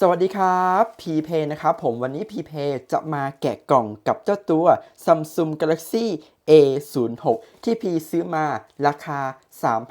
สวัสดีครับพีเพนะครับผมวันนี้พีเพจะมาแกะกล่องกับเจ้าตัว Samsung Galaxy A06 ที่พีซื้อมาราคา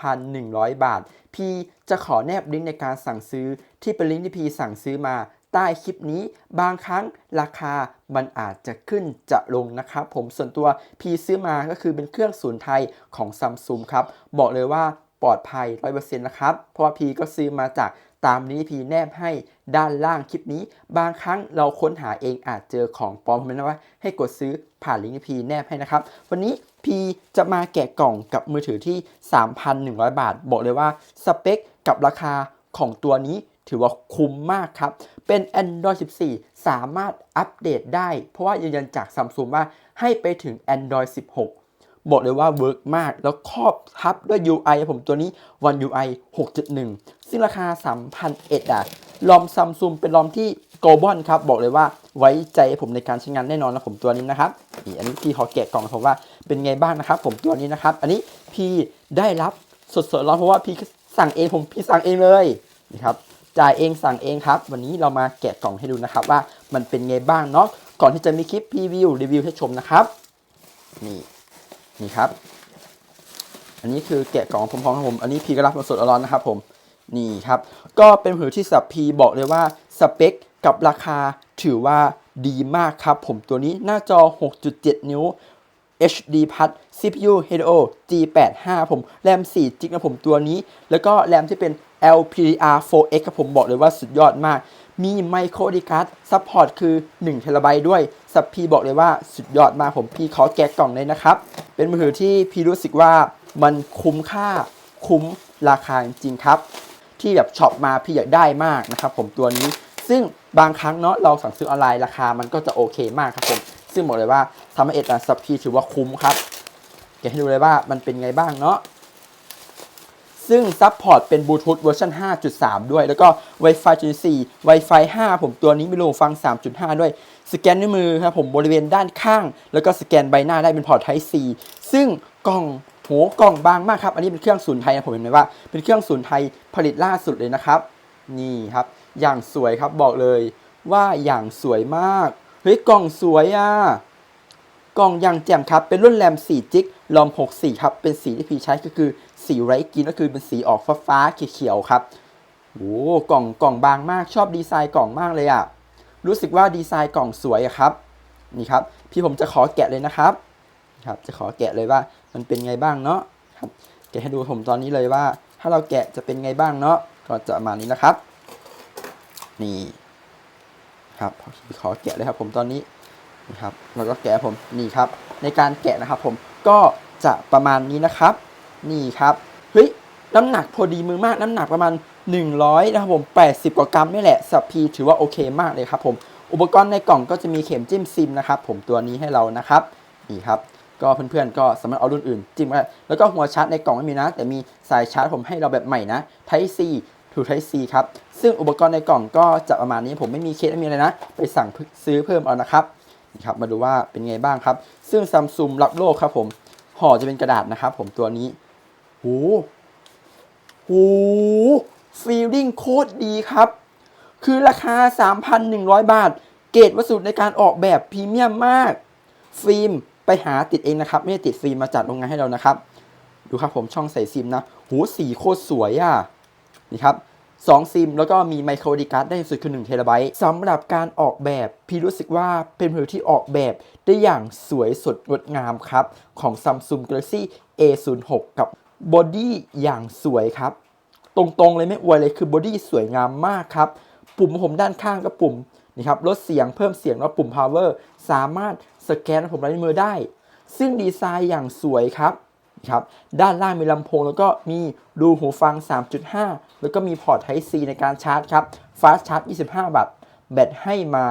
3,100 บาท พีจะขอแนบลิงก์ในการสั่งซื้อที่เป็นลิงก์ที่พีสั่งซื้อมาใต้คลิปนี้บางครั้งราคามันอาจจะขึ้นจะลงนะครับผมส่วนตัวพีซื้อมาก็คือเป็นเครื่องศูนย์ไทยของ Samsung ครับ บอกเลยว่าปลอดภัย 100%นะครับ เพราะว่าพีก็ซื้อมาจาก ตามนี้พีแนบให้ด้านล่างคลิปนี้ บางครั้งเราค้นหาเองอาจเจอของปลอมผมนะว่าให้กดซื้อผ่านลิงก์ที่พีแนบให้นะครับ วันนี้พีจะมาแกะกล่องกับมือถือที่ 3,100 บาท บอกเลยว่าสเปคกับราคาของตัวนี้ถือว่าคุ้มมากครับ เป็น Android 14 สามารถอัปเดตได้ เพราะว่ายืนยันจาก Samsung ว่าให้ไปถึง Android 16 บอกเลยว่าเวิร์กมาก แล้วครอบทับด้วย UI ผมตัวนี้ One UI 6.1 ซึ่งราคา 3,001อะลอมซัมซุงเป็นลอมที่ global ครับ บอกเลยว่าไว้ใจผมในการใช้งานแน่นอนนะผมตัวนี้นะครับนี่อันนี้พี่ขอแกะกล่องผมว่าเป็นไงบ้างนะครับ ผมตัวนี้นะครับ อันนี้พี่ได้รับสดๆร้อนเพราะว่าพี่สั่งเองผมพี่สั่งเองเลยนี่ครับจ่ายเองสั่งเองครับ วันนี้เรามาแกะกล่องให้ดูนะครับ ว่ามันเป็นไงบ้างเนาะก่อนที่จะมีคลิปพรีวิวรีวิวให้ชมนะครับนี่ นี่ครับ อันนี้คือแกะกล่องพร้อมๆครับผม อันนี้พีก็รับมาสดร้อนนะครับผมนี่ครับ ก็เป็นมือถือที่สับพีบอกเลยว่าสเปคกับราคาถือว่าดีมากครับ ผมตัวนี้หน้าจอ 6.7 นิ้ว HD พัด CPU Helio G85 ผมแรม4จิกนะผมตัวนี้ แล้วก็แรมที่เป็น LPDDR4X ครับผมบอกเลยว่าสุดยอดมาก มีไมโครดีการ์ดซัพพอร์ตคือ1เทราไบต์ด้วยสับพีบอกเลยว่าสุดยอดมากผมพี่ขอแกะกล่องเลยนะครับ เป็นมือถือที่พี่รู้สึกว่ามันคุ้มค่าคุ้มราคาจริงครับ ที่แบบช็อปมาพี่อยากได้มากนะครับผมตัวนี้ ซึ่งบางครั้งเนาะเราสั่งซื้อออนไลน์ราคามันก็จะโอเคมากครับผม ซึ่งบอกเลยว่าทำให้เอ็ดสับพีถือว่าคุ้มครับ เดี๋ยวให้ดูเลยว่ามันเป็นไงบ้างเนาะ ซึ่งซัพพอร์ตเป็นบลูทูธเวอร์ชัน5.3 ด้วย แล้วก็ Wi-Fi 4 Wi-Fi 5 ผมตัวนี้มีรูฟัง 3.5 ด้วย สแกนนิ้วมือครับผมบริเวณด้านข้าง แล้วก็สแกนใบหน้าได้เป็นพอร์ต Type C ซึ่งกล่องโหกล่องบางมากครับ อันนี้เป็นเครื่องศูนย์ไทยนะผมเห็นไหมว่า เป็นเครื่องศูนย์ไทยผลิตล่าสุดเลยนะครับ นี่ครับ อย่างสวยครับบอกเลยว่าอย่างสวยมาก เฮ้ยกล่องสวยอะ กล่องยางแจ่มครับ เป็นรุ่นแรม 4 จิกลอม 64 ครับ เป็นสีที่พี่ใช้ก็คือสีไรกินก็คือเป็นสีออกฟ้าฟ้าเขียวๆครับโอ้กล่องกล่องบางมากชอบดีไซน์กล่องมากเลยอะรู้สึกว่าดีไซน์กล่องสวยอะครับ นี่ครับ พี่ผมจะขอแกะเลยนะครับ ครับ จะขอแกะเลยว่ามันเป็นไงบ้างเนาะครับ แกะให้ดูผมตอนนี้เลยว่า ถ้าเราแกะจะเป็นไงบ้างเนาะ ก็จะประมานี้นะครับ นี่ ครับขอแกะเลยครับผมตอนนี้ นี่ครับแล้วก็แกะผมนี่ครับ ในการแกะนะครับ ผมก็จะประมาณนี้นะครับ นี่ครับเฮ้ยน้ำหนักพอดีมือมากน้ำหนักประมาณ 100 นะครับผม 80 กว่ากรัมนี่แหละสับพีถือว่าโอเคมากเลยครับผมอุปกรณ์ในกล่องก็จะมีเข็มจิ้มซิมนะครับผมตัวนี้ให้เรานะครับนี่ครับก็เพื่อนๆก็สามารถเอารุ่นอื่นจิ้มได้แล้วก็หัวชาร์จในกล่องไม่มีนะ แต่มีสายชาร์จผมให้เราแบบใหม่นะ Type C ถู Type C ครับซึ่งอุปกรณ์ในกล่องก็จะประมาณนี้ผมไม่มีเคสไม่มีอะไรนะ ไปสั่งซื้อเพิ่มเอานะครับ ครับมาดูว่าเป็นไงบ้างครับ ซึ่งซัมซุงรับโลกครับผมห่อจะเป็นกระดาษนะครับ ผมตัวนี้โหโหฟีลลิ่งโคตรดีครับ คือราคา 3,100 บาท เกรดวัสดุในการออกแบบพรีเมียมมาก ฟิล์มไปหาติดเองนะครับ ไม่ได้ติดฟิล์มมาจากโรงงานให้เรานะครับ ดูครับผมช่องใส่ซิมนะโหสีโคตรสวยอะ นี่ครับ สองซิม แล้วก็มีไมโครดีการ์ดได้สุดคือ1เทราไบต์สำหรับการออกแบบ พี่รู้สึกว่าเป็นมือถือที่ออกแบบได้อย่างสวยสดงดงามครับ ของ Samsung Galaxy A06 กับบอดี้อย่างสวยครับ ตรงๆเลยไม่อวยเลยคือบอดี้สวยงามมากครับ ปุ่มผมด้านข้างก็ปุ่มนี่ครับลดเสียงเพิ่มเสียงแล้วปุ่ม power สามารถสแกนผมลายนิ้วมือได้ ซึ่งดีไซน์อย่างสวยครับ ครับ ด้านล่างมีลำโพง แล้วก็มีรูหูฟัง 3.5 แล้วก็มีพอร์ต Type C ในการชาร์จครับ Fast Charge 25 วัตต์ แบตให้มา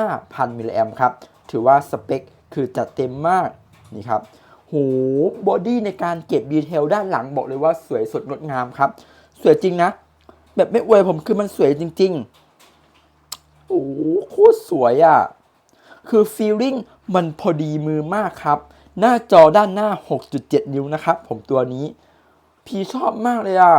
5,000 มิลลิแอมครับ ถือว่าสเปคคือจัดเต็มมาก นี่ครับโหบอดี้ในการเก็บดีเทลด้านหลังบอกเลยว่าสวยสดงดงามครับ สวยจริงนะ แบบไม่อวยผมคือมันสวยจริง ๆ โอ้โหโคตรสวยอะ คือฟีลลิ่งมันพอดีมือมากครับ หน้าจอด้านหน้า 6.7 นิ้วนะครับ ผมตัวนี้พี่ชอบมากเลยอะ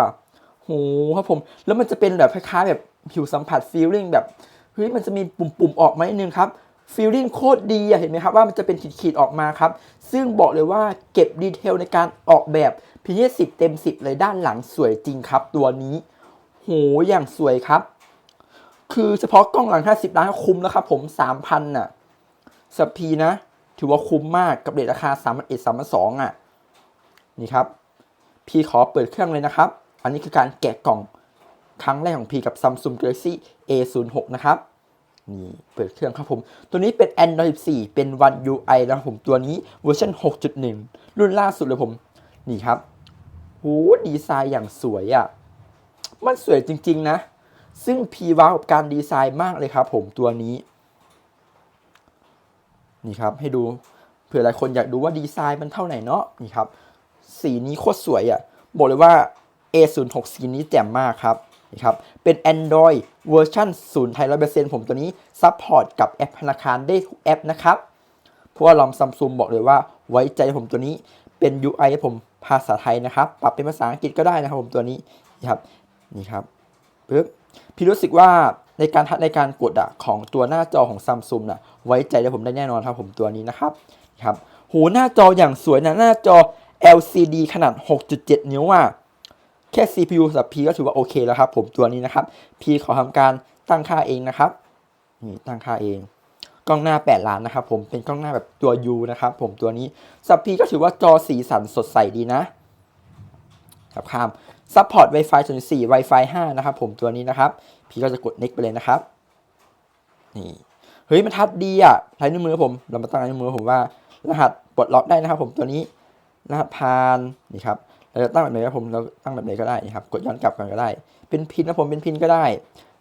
โหครับผม แล้วมันจะเป็นแบบคล้ายๆแบบผิวสัมผัสฟีลลิ่งแบบเฮ้ยมันจะมีปุ่มๆออกมานิดนึงครับฟีลลิ่งโคตรดีอะเห็นไหมครับว่ามันจะเป็นขีดๆออกมาครับ ซึ่งบอกเลยว่าเก็บดีเทลในการออกแบบพีเยสิบเต็ม 10 เลยด้านหลังสวยจริงครับ ตัวนี้โหอย่างสวยครับ คือเฉพาะกล้องหลัง 50 ล้านคุ้มแล้วครับผม 3,000 น่ะสปีนะ ถือว่าคุ้มมากกับเรทราคา3 1 3 2อะนี่ครับ พี่ขอเปิดเครื่องเลยนะครับ อันนี้คือการแกะกล่องครั้งแรกของพี่กับ Samsung Galaxy A06 นะครับนี่เปิดเครื่องครับผม ตัวนี้เป็น Android 14 เป็น One UI นะครับผมตัวนี้เวอร์ชัน6.1 รุ่นล่าสุดเลยผม นี่ครับโหดีไซน์อย่างสวยอะ่ะ มันสวยจริง ๆ นะ ซึ่งพีว้าวกับการดีไซน์มากเลยครับผมตัวนี้ นี่ครับให้ดูเผื่อหลายคนอยากดูว่าดีไซน์มันเท่าไหร่เนาะนี่ครับสีนี้โคตรสวยอะ่ะบอกเลยว่า A06 สีนี้แจ่มมากครับนี่ครับเป็น Android เวอร์ชัน0ไทย100%ผมตัวนี้ซัพพอร์ตกับแอปธนาคารได้ทุกแอปนะครับพว่าลอมซัมซุงบอกเลยว่าไว้ใจผมตัวนี้เป็น UI ผมภาษาไทยนะครับ ปรับเป็นภาษาอังกฤษก็ได้นะครับผมตัวนี้นี่ครับนี่ครับปึ๊บพี่รู้สึกว่า ในการทัดในการกดอะของตัวหน้าจอของซัมซุงน่ะไว้ใจได้ผมได้แน่นอนครับผมตัวนี้นะครับครับโหหน้าจออย่างสวยนะหน้าจอ LCD ขนาด 6.7 นิ้วอะแค่ CPU สับ P ก็ถือว่าโอเคแล้วครับ ผมตัวนี้นะครับ P ขอทำการตั้งค่าเองนะครับนี่ตั้งค่าเอง กล้องหน้า 8 ล้านนะครับ ผมเป็นกล้องหน้าแบบตัว U นะครับ ผมตัวนี้สับ P ก็ถือว่าจอสีสันสดใสดีนะครับข้ามซัพพอร์ต Wi-Fi 4 Wi-Fi 5 นะครับ ผมตัวนี้นะครับ พี่ก็จะกด next ไปเลยนะครับ นี่ เฮ้ยมันทัดดีอะลายนิ้วมือผม เรามาตั้งลายนิ้วมือผมว่า รหัสปลดล็อกได้นะครับ ผมตัวนี้ รหัสผ่าน นี่ครับ เราจะตั้งแบบไหนครับผม เราตั้งแบบไหนก็ได้นะครับ กดย้อนกลับกันก็ได้ เป็นพินนะผม เป็นพินก็ได้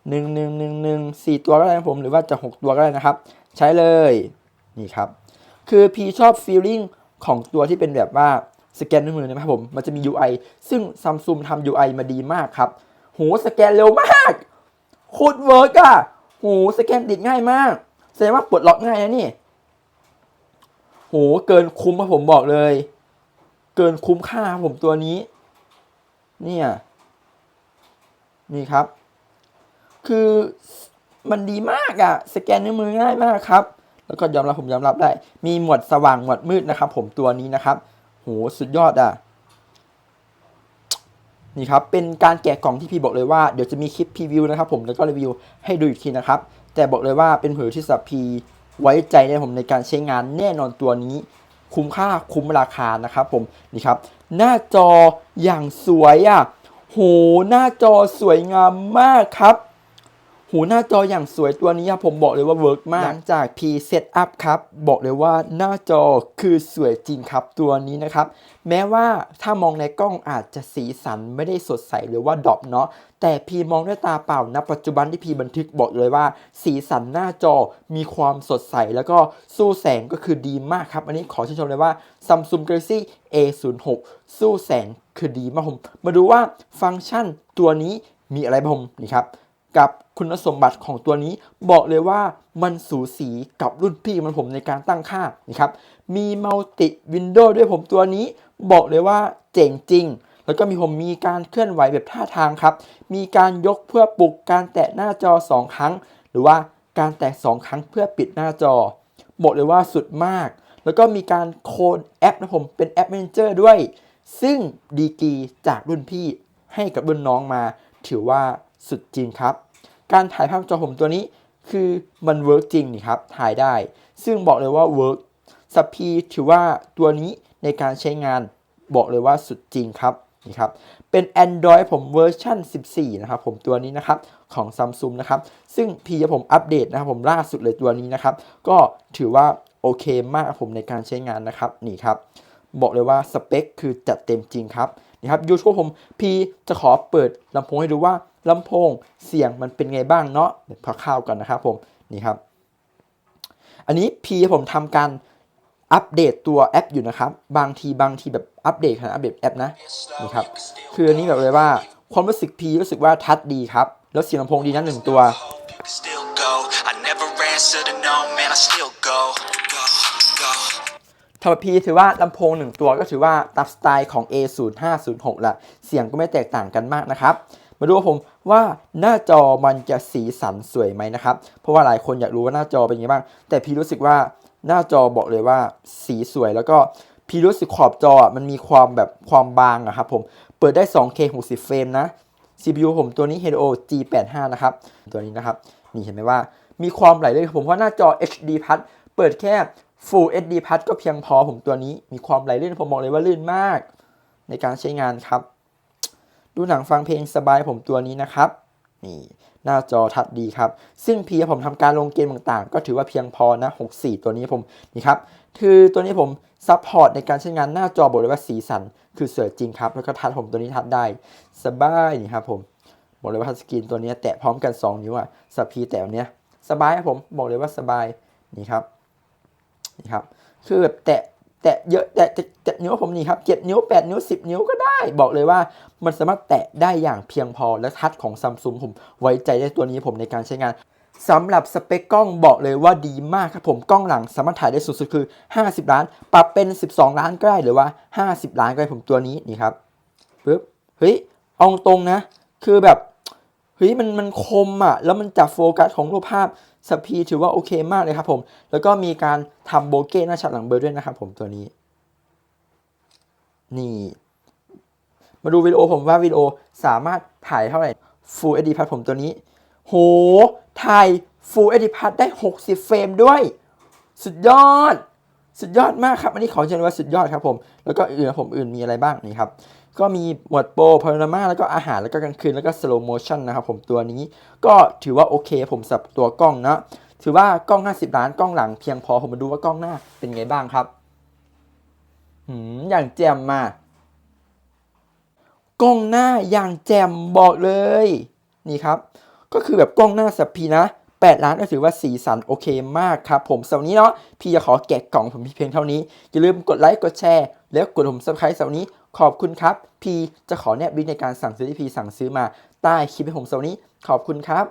หนึ่งหนึ่งหนึ่งหนึ่งสี่ตัวก็ได้นะผม หรือว่าจะหกตัวก็ได้นะครับ ใช้เลย นี่ครับ คือพีชอบฟีลลิ่งของตัวที่เป็นแบบว่าสแกนด้วยมือนะครับผม มันจะมี UI ซึ่งซัมซุงทำ UI มาดีมากครับ โห สแกนเร็วมาก โคตรเวิร์กอะโหสแกนติดง่ายมาก แสดงว่าปลดล็อกง่ายนะนี่โหเกินคุ้มครับผมบอกเลย เกินคุ้มค่าผมตัวนี้ เนี่ย นี่ครับ คือมันดีมากอะสแกนนิ้วมือง่ายมากครับ แล้วก็ยอมรับผมยอมรับได้ มีหมวดสว่างหมวดมืดนะครับ ผมตัวนี้นะครับ โหสุดยอดอะ นี่ครับเป็นการแกะกล่องที่พี่บอกเลยว่าเดี๋ยวจะมีคลิปพรีวิวนะครับผมแล้วก็รีวิวให้ดูอีกทีนะครับแต่บอกเลยว่าเป็นผือที่สับพีไว้ใจได้ผมในการใช้งานแน่นอนตัวนี้คุ้มค่าคุ้มราคานะครับผมนี่ครับ หน้าจออย่างสวยอะ่ะโหหน้าจอสวยงามมากครับ หูหน้าจออย่างสวยตัวนี้ผมบอกเลยว่าเวิร์กมาก หลังจาก P Set Up ครับ บอกเลยว่าหน้าจอคือสวยจริงครับตัวนี้นะครับ แม้ว่าถ้ามองในกล้องอาจจะสีสันไม่ได้สดใสหรือว่าดรอปเนาะแต่พีมองด้วยตาเปล่าณปัจจุบันที่พีบันทึกบอกเลยว่า สีสันหน้าจอมีความสดใส แล้วก็สู้แสงก็คือดีมากครับ อันนี้ขอชื่นชมเลยว่า Samsung Galaxy A06 สู้แสงคือดีมากผมมาดูว่าฟังก์ชันตัวนี้มีอะไรบ้างนี่ครับ กับคุณสมบัติของตัวนี้ บอกเลยว่ามันสูสีกับรุ่นพี่มันผมในการตั้งค่านี่ครับมีมัลติวินโดว์ด้วยผมตัวนี้ บอกเลยว่าเจ๋งจริง แล้วก็มีผมมีการเคลื่อนไหวแบบท่าทางครับ มีการยกเพื่อปลุกการแตะหน้าจอ 2 ครั้ง หรือว่าการแตะ 2 ครั้งเพื่อปิดหน้าจอ บอกเลยว่าสุดมาก แล้วก็มีการโคนแอปนะผมเป็นแอป Manager ด้วย ซึ่งดีกีจากรุ่นพี่ให้กับรุ่นน้องมา ถือว่าสุดจริงครับ การถ่ายภาพจอผมตัวนี้คือมันเวิร์กจริงนี่ครับ ถ่ายได้ ซึ่งบอกเลยว่าเวิร์กสัพพีถือว่าตัวนี้ในการใช้งานบอกเลยว่าสุดจริงครับนี่ครับ เป็น Android ผมเวอร์ชัน14 นะครับผมตัวนี้นะครับของ Samsung นะครับ ซึ่งพีผมอัปเดตนะครับผมล่าสุดเลยตัวนี้นะครับ ก็ถือว่าโอเคมากผมในการใช้งานนะครับนี่ครับ บอกเลยว่าสเปคคือจัดเต็มจริงครับนี่ครับยูทูบผมพีจะขอเปิดลำโพงให้ดูว่า ลำโพงเสียงมันเป็นไงบ้างเนาะเดี๋ยวพอเข้าวกันนะครับผมนี่ครับ อันนี้พีผมทำการอัปเดตตัวแอปอยู่นะครับ บางทีบางทีแบบอัปเดตขนาดอัปเดตแอปนะนี่ครับคืออันนี้แบบเลยว่าความรู้สึกพีรู้สึกว่าทัดดีครับ แล้วเสียงลำโพงดีนะหนึ่งตัว Still go. I never answer to no, man. I still go. Go, go. สำหรับพีถือว่าลำโพงหนึ่งตัวก็ถือว่าตามสไตล์ของ A0506 ละเสียงก็ไม่แตกต่างกันมากนะครับ มาดูว่าผมว่าหน้าจอมันจะสีสันสวยไหมนะครับ เพราะว่าหลายคนอยากรู้ว่าหน้าจอเป็นยังไงบ้าง แต่พี่รู้สึกว่าหน้าจอบอกเลยว่าสีสวยแล้วก็พี่รู้สึกขอบจอมันมีความแบบความบางอะครับผม เปิดได้ 2K 60 เฟรมนะ CPU ผมตัวนี้ Helio G85 นะครับ ตัวนี้นะครับ นี่เห็นไหมว่า มีความไหลลื่นครับผมเพราะหน้าจอ HD Plus เปิดแค่ Full HD Plus ก็เพียงพอผมตัวนี้ มีความไหลลื่นผมบอกเลยว่าลื่นมาก ในการใช้งานครับ ดูหนังฟังเพลงสบายผมตัวนี้นะครับ นี่หน้าจอทัดดีครับ ซึ่งพีผมทำการลงเกมต่างๆ ก็ถือว่าเพียงพอนะ 64 ตัวนี้ผมนี่ครับ คือตัวนี้ผมซัพพอร์ตในการใช้งานหน้าจอบอกเลยว่าสีสัน คือสวยจริงครับ แล้วก็ทัดผมตัวนี้ทัดได้ สบายนี่ครับผมบอกเลยว่าทัชสกรีนตัวนี้แตะพร้อมกัน 2 นิ้วอะสับพีแตะเนี้ยสบายครับผมบอกเลยว่าสบายนี่ครับนี่ครับคือแบบแตะ แตะเยอะแตะแตะแตะนิ้วผมนี่ครับเจ็ดนิ้ว8นิ้ว10นิ้วก็ได้ บอกเลยว่ามันสามารถแตะได้อย่างเพียงพอและทัชของซัมซุงผมไว้ใจได้ตัวนี้ผมในการใช้งานสำหรับสเปคกล้องบอกเลยว่าดีมากครับผมกล้องหลังสามารถถ่ายได้สูงสุดคือ 50 ล้าน ปรับเป็น 12 ล้านก็ได้หรือว่า 50 ล้านก็ได้ผมตัวนี้นี่ครับปึ๊บเฮ้ยเอาตรงนะ คือแบบเฮ้ยมันมันคมอะ แล้วมันจับโฟกัสของรูปภาพ สปีถือว่าโอเคมากเลยครับผม แล้วก็มีการทำโบเก้หน้าฉากหลังเบอร์ด้วยนะครับผมตัวนี้ นี่ มาดูวิดีโอผมว่าวิดีโอสามารถถ่ายเท่าไหร่ Full HD Plus ผมตัวนี้ โห ถ่าย Full HD Plus ได้ 60 เฟรมด้วย สุดยอด สุดยอดมากครับ อันนี้ขอเชิญว่าสุดยอดครับผม แล้วก็อื่นผมอื่นมีอะไรบ้างนี่ครับ ก็มีหมวดโปรพารามาแล้วก็อาหารแล้วก็กลางคืนแล้วก็สโลโมชันนะครับผมตัวนี้ก็ถือว่าโอเคผมสับตัวกล้องนะถือว่ากล้อง 50 ล้านกล้องหลังเพียงพอผมมาดูว่ากล้องหน้าเป็นไงบ้างครับหืมอย่างแจ่มมากล้องหน้าอย่างแจ่มบอกเลย นี่ครับ ก็คือแบบกล้องหน้าสับพีนะ8 ล้านก็ถือว่าสีสันโอเคมากครับผมสำหรับนี้เนาะพี่จะขอแกะกล่องผมเพียงเท่านี้ อย่าลืมกดไลค์กดแชร์ แล้วกดผมซับสไครต์สำหรับนี้ ขอบคุณครับพีจะขอแนบลิงก์ในการสั่งซื้อที่พีสั่งซื้อมาใต้คลิปให้ผมสวันนี้ ขอบคุณครับ